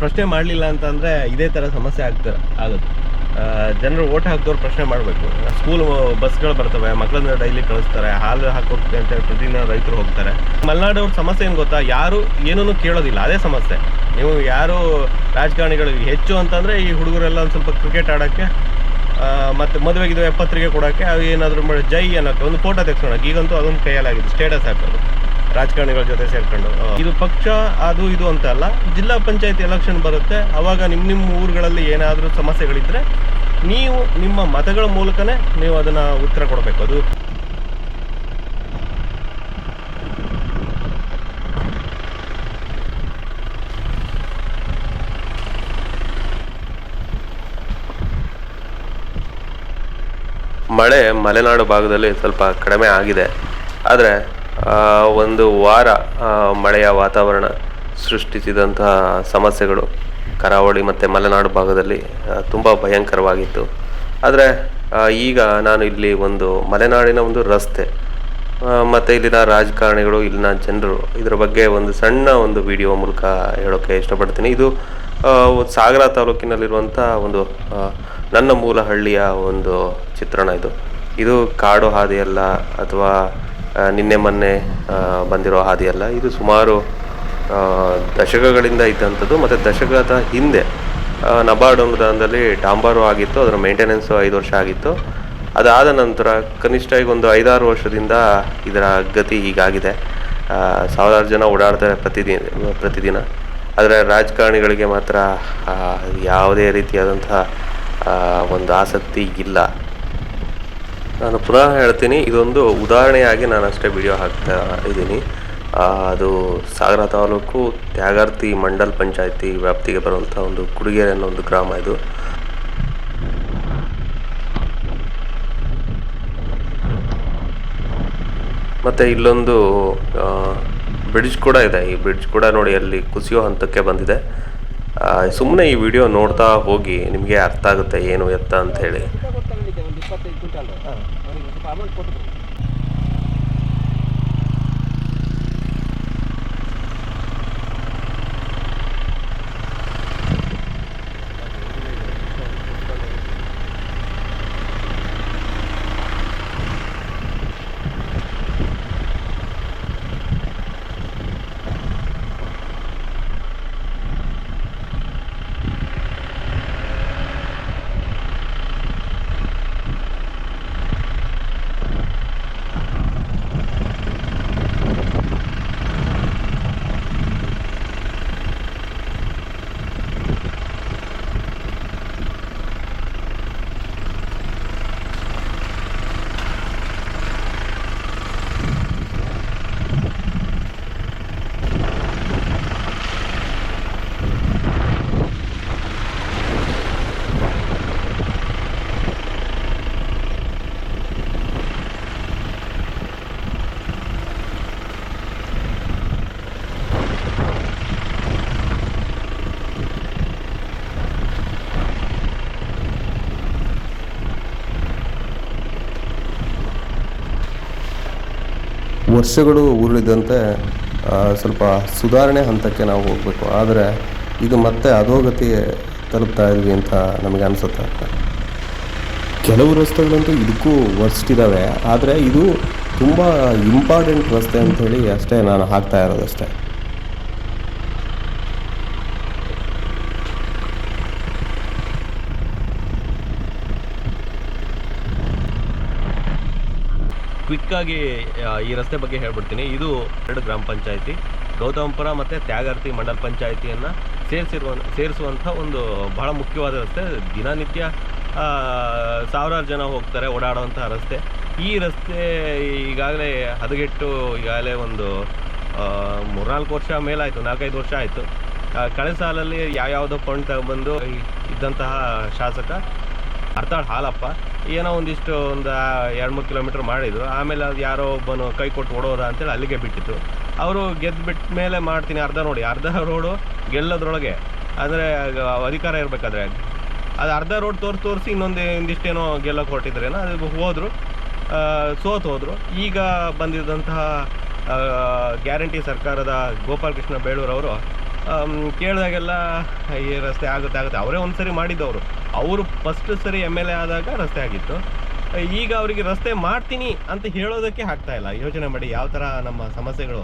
ಪ್ರಶ್ನೆ ಮಾಡಲಿಲ್ಲ ಅಂತಂದರೆ ಇದೇ ಥರ ಸಮಸ್ಯೆ ಆಗ್ತಾರೆ ಆಗುತ್ತೆ. ಜನರು ಓಟ್ ಹಾಕಿದವ್ರು ಪ್ರಶ್ನೆ ಮಾಡಬೇಕು. ಸ್ಕೂಲ್ ಬಸ್ಗಳು ಬರ್ತವೆ ಮಕ್ಕಳನ್ನ ಡೈಲಿ ಕಳಿಸ್ತಾರೆ, ಹಾಲು ಹಾಕೋಗ್ತದೆ ಅಂತ ಪ್ರತಿದಿನ ರೈತರು ಹೋಗ್ತಾರೆ. ಮಲೆನಾಡವ್ರ ಸಮಸ್ಯೆ ಏನು ಗೊತ್ತಾ? ಯಾರು ಏನೂ ಕೇಳೋದಿಲ್ಲ, ಅದೇ ಸಮಸ್ಯೆ. ನೀವು ಯಾರು ರಾಜಕಾರಣಿಗಳು ಹೆಚ್ಚು ಅಂತಂದರೆ ಈ ಹುಡುಗರೆಲ್ಲ ಒಂದು ಸ್ವಲ್ಪ ಕ್ರಿಕೆಟ್ ಆಡೋಕ್ಕೆ ಮತ್ತು ಮದುವೆಗಿದ್ದು ಎಪ್ಪತ್ತರಿಗೆ ಕೊಡೋಕ್ಕೆ, ಅವು ಏನಾದರೂ ಜೈ ಅನ್ನೋಕ್ಕೆ ಒಂದು ಫೋಟೋ ತೆಗ್ಸ್ಕೊಳಕ್ಕೆ. ಈಗಂತೂ ಅದೊಂದು ಕೈಯಲ್ಲಾಗಿದೆ ಸ್ಟೇಟಸ್ ಹಾಕೋದು. ರಾಜಕಾರಣಿಗಳ ಜೊತೆ ಸೇರ್ಕೊಂಡು. ಇದು ಪಕ್ಷ, ಅದು ಇದು ಅಂತ ಅಲ್ಲ. ಜಿಲ್ಲಾ ಪಂಚಾಯತ್ ಎಲೆಕ್ಷನ್ ಬರುತ್ತೆ. ಅವಾಗ ನಿಮ್ಮ ನಿಮ್ಮ ಊರುಗಳಲ್ಲಿ ಏನಾದರೂ ಸಮಸ್ಯೆಗಳಿದ್ರೆ ನೀವು ನಿಮ್ಮ ಮತಗಳ ಮೂಲಕನೇ ನೀವು ಅದನ್ನು ಉತ್ತರ ಕೊಡಬೇಕು. ಅದು ಮಳೆ ಮಲೆನಾಡು ಭಾಗದಲ್ಲಿ ಸ್ವಲ್ಪ ಕಡಿಮೆ ಆಗಿದೆ. ಆದರೆ ಒಂದು ವಾರ ಮಳೆಯ ವಾತಾವರಣ ಸೃಷ್ಟಿಸಿದಂತಹ ಸಮಸ್ಯೆಗಳು ಕರಾವಳಿ ಮತ್ತು ಮಲೆನಾಡು ಭಾಗದಲ್ಲಿ ತುಂಬ ಭಯಂಕರವಾಗಿತ್ತು. ಆದರೆ ಈಗ ನಾನು ಇಲ್ಲಿ ಒಂದು ಮಲೆನಾಡಿನ ಒಂದು ರಸ್ತೆ ಮತ್ತು ಇಲ್ಲಿನ ರಾಜಕಾರಣಿಗಳು, ಇಲ್ಲಿನ ಜನರು ಇದರ ಬಗ್ಗೆ ಒಂದು ಸಣ್ಣ ಒಂದು ವಿಡಿಯೋ ಮೂಲಕ ಹೇಳೋಕ್ಕೆ ಇಷ್ಟಪಡ್ತೀನಿ. ಇದು ಸಾಗರ ತಾಲೂಕಿನಲ್ಲಿರುವಂಥ ಒಂದು ನನ್ನ ಮೂಲ ಹಳ್ಳಿಯ ಒಂದು ಚಿತ್ರಣ ಇದು. ಇದು ಕಾಡು ಹಾದಿಯಲ್ಲ ಅಥವಾ ನಿನ್ನೆ ಮೊನ್ನೆ ಬಂದಿರೋ ಹಾದಿಯಲ್ಲ ಇದು ಸುಮಾರು ದಶಕಗಳಿಂದ ಇದ್ದಂಥದ್ದು. ಮತ್ತು ದಶಕದ ಹಿಂದೆ ನಬಾರ್ಡ್ ಅನುದಾನದಲ್ಲಿ ಡಾಂಬಾರು ಆಗಿತ್ತು. ಅದರ ಮೇಂಟೆನೆನ್ಸು ಐದು ವರ್ಷ ಆಗಿತ್ತು. ಅದಾದ ನಂತರ ಕನಿಷ್ಠ ಈಗ ಒಂದು ಐದಾರು ವರ್ಷದಿಂದ ಇದರ ಗತಿ ಹೀಗಾಗಿದೆ. ಸಾವಿರಾರು ಜನ ಓಡಾಡ್ತಾರೆ ಪ್ರತಿದಿನ ಪ್ರತಿದಿನ. ಆದರೆ ರಾಜಕಾರಣಿಗಳಿಗೆ ಮಾತ್ರ ಯಾವುದೇ ರೀತಿಯಾದಂತಹ ಒಂದು ಆಸಕ್ತಿ ಇಲ್ಲ. ನಾನು ಪುನಃ ಹೇಳ್ತೀನಿ, ಇದೊಂದು ಉದಾಹರಣೆಯಾಗಿ ನಾನು ಅಷ್ಟೇ ವಿಡಿಯೋ ಹಾಕ್ತಾ ಇದ್ದೀನಿ. ಅದು ಸಾಗರ ತಾಲೂಕು ತ್ಯಾಗಾರ್ತಿ ಮಂಡಲ್ ಪಂಚಾಯತಿ ವ್ಯಾಪ್ತಿಗೆ ಬರುವಂಥ ಒಂದು ಕುಡಿಗೆರೆ ಅನ್ನೋ ಒಂದು ಗ್ರಾಮ ಇದು. ಮತ್ತು ಇಲ್ಲೊಂದು ಬ್ರಿಡ್ಜ್ ಕೂಡ ಇದೆ. ಈ ಬ್ರಿಡ್ಜ್ ಕೂಡ ನೋಡಿ ಅಲ್ಲಿ ಕುಸಿಯೋ ಹಂತಕ್ಕೆ ಬಂದಿದೆ. ಸುಮ್ಮನೆ ಈ ವಿಡಿಯೋ ನೋಡ್ತಾ ಹೋಗಿ ನಿಮಗೆ ಅರ್ಥ ಆಗುತ್ತೆ ಏನು ಎತ್ತ ಅಂತ ಹೇಳಿ ಗೊತ್ತಾಗಲಿಕ್ಕೆ ಒಂದು ಇಪ್ಪತ್ತೈದು ಕ್ವಿಂಟಲ್ ಅವರಿಗೆ ಸ್ವಲ್ಪ ಅಮೌಂಟ್ ಕೊಟ್ಟು ವರ್ಷಗಳು ಉರುಳಿದಂತೆ ಸ್ವಲ್ಪ ಸುಧಾರಣೆ ಹಂತಕ್ಕೆ ನಾವು ಹೋಗಬೇಕು. ಆದರೆ ಇದು ಮತ್ತೆ ಅಧೋಗತಿ ತಲುಪ್ತಾ ಇದ್ವಿ ಅಂತ ನಮಗೆ ಅನಿಸುತ್ತೆ. ಕೆಲವು ರಸ್ತೆಗಳಂತೂ ಇದಕ್ಕೂ ವರ್ಸ್ಟ್ ಇದ್ದಾವೆ ಆದರೆ ಇದು ತುಂಬ ಇಂಪಾರ್ಟೆಂಟ್ ರಸ್ತೆ ಅಂಥೇಳಿ ಅಷ್ಟೇ ನಾನು ಹಾಕ್ತಾ ಇರೋದಷ್ಟೇ ಕ್ವಿಕ್ಕಾಗಿ ಈ ರಸ್ತೆ ಬಗ್ಗೆ ಹೇಳ್ಬಿಡ್ತೀನಿ. ಇದು ಎರಡು ಗ್ರಾಮ ಪಂಚಾಯಿತಿ, ಗೌತಮಪುರ ಮತ್ತು ತ್ಯಾಗಾರ್ತಿ ಮಂಡಲ ಪಂಚಾಯಿತಿಯನ್ನು ಸೇರಿಸಿರುವ ಸೇರಿಸುವಂಥ ಒಂದು ಬಹಳ ಮುಖ್ಯವಾದ ರಸ್ತೆ. ದಿನನಿತ್ಯ ಸಾವಿರಾರು ಜನ ಹೋಗ್ತಾರೆ ಓಡಾಡುವಂಥ ರಸ್ತೆ. ಈ ರಸ್ತೆ ಈಗಾಗಲೇ ಹದಗೆಟ್ಟು ಈಗಾಗಲೇ ಒಂದು ಮೂರ್ನಾಲ್ಕು ವರ್ಷ ಮೇಲಾಯಿತು, ನಾಲ್ಕೈದು ವರ್ಷ ಆಯಿತು. ಕಳೆದ ಸಾಲಲ್ಲಿ ಯಾವ್ಯಾವುದೋ ಫಂಡ್ ತಗೊಂಡ್ಬಂದು ಇದ್ದಂತಹ ಶಾಸಕ ಅರ್ಥಾಳ್ ಹಾಲಪ್ಪ. ಏನೋ ಒಂದಿಷ್ಟು ಒಂದು ಎರಡು ಮೂರು ಕಿಲೋಮೀಟ್ರ್ ಮಾಡಿದ್ರು ಆಮೇಲೆ ಅದು ಯಾರೋ ಒಬ್ಬನು ಕೈ ಕೊಟ್ಟು ಓಡೋದ ಅಂತೇಳಿ ಅಲ್ಲಿಗೆ ಬಿಟ್ಟಿತ್ತು. ಅವರು ಗೆದ್ದು ಬಿಟ್ಟ ಮೇಲೆ ಮಾಡ್ತೀನಿ ಅರ್ಧ ನೋಡಿ. ಅರ್ಧ ರೋಡು ಗೆಲ್ಲೋದ್ರೊಳಗೆ. ಅಂದರೆ ಅಧಿಕಾರ ಇರಬೇಕಾದ್ರೆ. ಅದು ಅರ್ಧ ರೋಡ್ ತೋರಿಸಿ ತೋರಿಸಿ ಇನ್ನೊಂದು ಒಂದಿಷ್ಟೇನೋ ಗೆಲ್ಲೋಕೆ ಹೊರಟಿದ್ರೇನೋ ಅದು ಹೋದರು. ಸೋತು ಹೋದರು. ಈಗ ಬಂದಿದ್ದಂತಹ ಗ್ಯಾರಂಟಿ ಸರ್ಕಾರದ ಗೋಪಾಲಕೃಷ್ಣ ಬೇಳೂರವರು ಕೇಳಿದಾಗೆಲ್ಲ ಈ ರಸ್ತೆ ಆಗುತ್ತೆ ಆಗುತ್ತೆ. ಅವರೇ ಒಂದು ಸರಿ ಮಾಡಿದ್ದವರು ಅವರು ಫಸ್ಟ್ ಸರಿ ಎಂ ಎಲ್ ಎ ಆದಾಗ ರಸ್ತೆ ಆಗಿತ್ತು. ಈಗ ಅವರಿಗೆ ರಸ್ತೆ ಮಾಡ್ತೀನಿ ಅಂತ ಹೇಳೋದಕ್ಕೆ ಆಗ್ತಾ ಇಲ್ಲ. ಯೋಚನೆ ಮಾಡಿ ಯಾವ ಥರ ನಮ್ಮ ಸಮಸ್ಯೆಗಳು.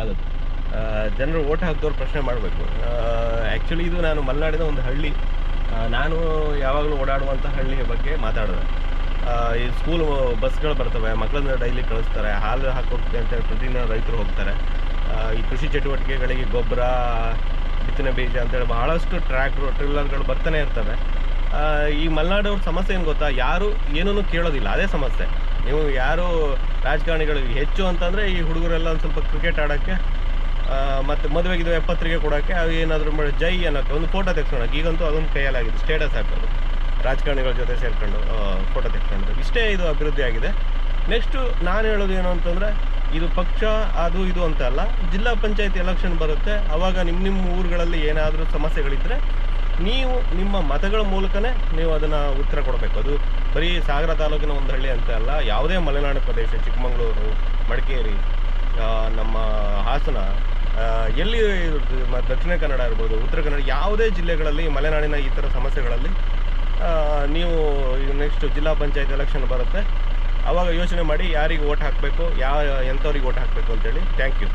ಆಗುತ್ತೆ. ಜನರು ಓಟ್ ಹಾಕಿದವ್ರು ಪ್ರಶ್ನೆ ಮಾಡಬೇಕು. ಆ್ಯಕ್ಚುಲಿ ಇದು ನಾನು ಮಲೆನಾಡಿನ ಒಂದು ಹಳ್ಳಿ. ನಾನು ಯಾವಾಗಲೂ ಓಡಾಡುವಂಥ ಹಳ್ಳಿಯ ಬಗ್ಗೆ ಮಾತಾಡಿದೆ. ಈ ಸ್ಕೂಲ್ ಬಸ್ಗಳು ಬರ್ತವೆ, ಮಕ್ಕಳನ್ನ ಡೈಲಿ ಕಳಿಸ್ತಾರೆ, ಹಾಲು ಹಾಕೋಕ್ಕೆ ಅಂತೇಳಿ ಪ್ರತಿದಿನ ರೈತರು ಹೋಗ್ತಾರೆ. ಈ ಕೃಷಿ ಚಟುವಟಿಕೆಗಳಿಗೆ ಗೊಬ್ಬರ, ಬಿತ್ತನೆ ಬೀಜ ಅಂತೇಳಿ ಬಹಳಷ್ಟು ಟ್ರ್ಯಾಕ್ಟ್ರು ಟ್ರಿಲ್ಲರ್ಗಳು ಬರ್ತಾನೆ ಇರ್ತವೆ. ಈ ಮಲೆನಾಡವ್ರ ಸಮಸ್ಯೆ ಏನು ಗೊತ್ತಾ? ಯಾರು ಏನೂ ಕೇಳೋದಿಲ್ಲ. ಅದೇ ಸಮಸ್ಯೆ. ನೀವು ಯಾರು ರಾಜಕಾರಣಿಗಳು ಹೆಚ್ಚು ಅಂತಂದರೆ ಈ ಹುಡುಗರೆಲ್ಲ ಒಂದು ಸ್ವಲ್ಪ ಕ್ರಿಕೆಟ್ ಆಡೋಕ್ಕೆ ಮತ್ತು ಮದುವೆಗಿದ ಎಪ್ಪತ್ತರಿಗೆ ಕೊಡೋಕ್ಕೆ ಅವು ಏನಾದರೂ ಮಾಡಿ ಜೈ ಅನ್ನೋಕ್ಕೆ ಒಂದು ಫೋಟೋ ತೆಗ್ಸ್ಕೊಳಕ್ಕೆ. ಈಗಂತೂ ಅದೊಂದು ಕೈಯಲ್ಲಾಗಿದೆ ಸ್ಟೇಟಸ್ ಹಾಕೋದು. ರಾಜಕಾರಣಿಗಳ ಜೊತೆ ಸೇರ್ಕೊಂಡು ಫೋಟೋ ತೆಗ್ಸ್ಕೊಂಡು ಇಷ್ಟೇ ಇದು ಅಭಿವೃದ್ಧಿ ಆಗಿದೆ. ನೆಕ್ಸ್ಟು ನಾನು ಹೇಳೋದು ಏನು ಅಂತಂದರೆ, ಇದು ಪಕ್ಷ, ಅದು ಇದು ಅಂತ ಅಲ್ಲ. ಜಿಲ್ಲಾ ಪಂಚಾಯತ್ ಎಲೆಕ್ಷನ್ ಬರುತ್ತೆ. ಅವಾಗ ನಿಮ್ಮ ನಿಮ್ಮ ಊರುಗಳಲ್ಲಿ ಏನಾದರೂ ಸಮಸ್ಯೆಗಳಿದ್ದರೆ ನೀವು ನಿಮ್ಮ ಮತಗಳ ಮೂಲಕನೇ ನೀವು ಅದನ್ನು ಉತ್ತರ ಕೊಡಬೇಕು. ಅದು ಬರೀ ಸಾಗರ ತಾಲೂಕಿನ ಒಂದು ಹಳ್ಳಿ ಅಂತ ಅಲ್ಲ, ಯಾವುದೇ ಮಲೆನಾಡು ಪ್ರದೇಶ, ಚಿಕ್ಕಮಗಳೂರು, ಮಡಿಕೇರಿ ನಮ್ಮ ಹಾಸನ ಎಲ್ಲಿ ದಕ್ಷಿಣ ಕನ್ನಡ ಇರ್ಬೋದು, ಉತ್ತರ ಕನ್ನಡ, ಯಾವುದೇ ಜಿಲ್ಲೆಗಳಲ್ಲಿ ಮಲೆನಾಡಿನ ಈ ಥರ ಸಮಸ್ಯೆಗಳಲ್ಲಿ ನೀವು ನೆಕ್ಸ್ಟ್ ಜಿಲ್ಲಾ ಪಂಚಾಯತ್ ಎಲೆಕ್ಷನ್ ಬರುತ್ತೆ. ಆವಾಗ ಯೋಚನೆ ಮಾಡಿ ಯಾರಿಗೆ ಓಟ್ ಹಾಕಬೇಕು ಯಾವ ಎಂಥವ್ರಿಗೆ ಓಟ್ ಹಾಕಬೇಕು ಅಂತೇಳಿ. Thank you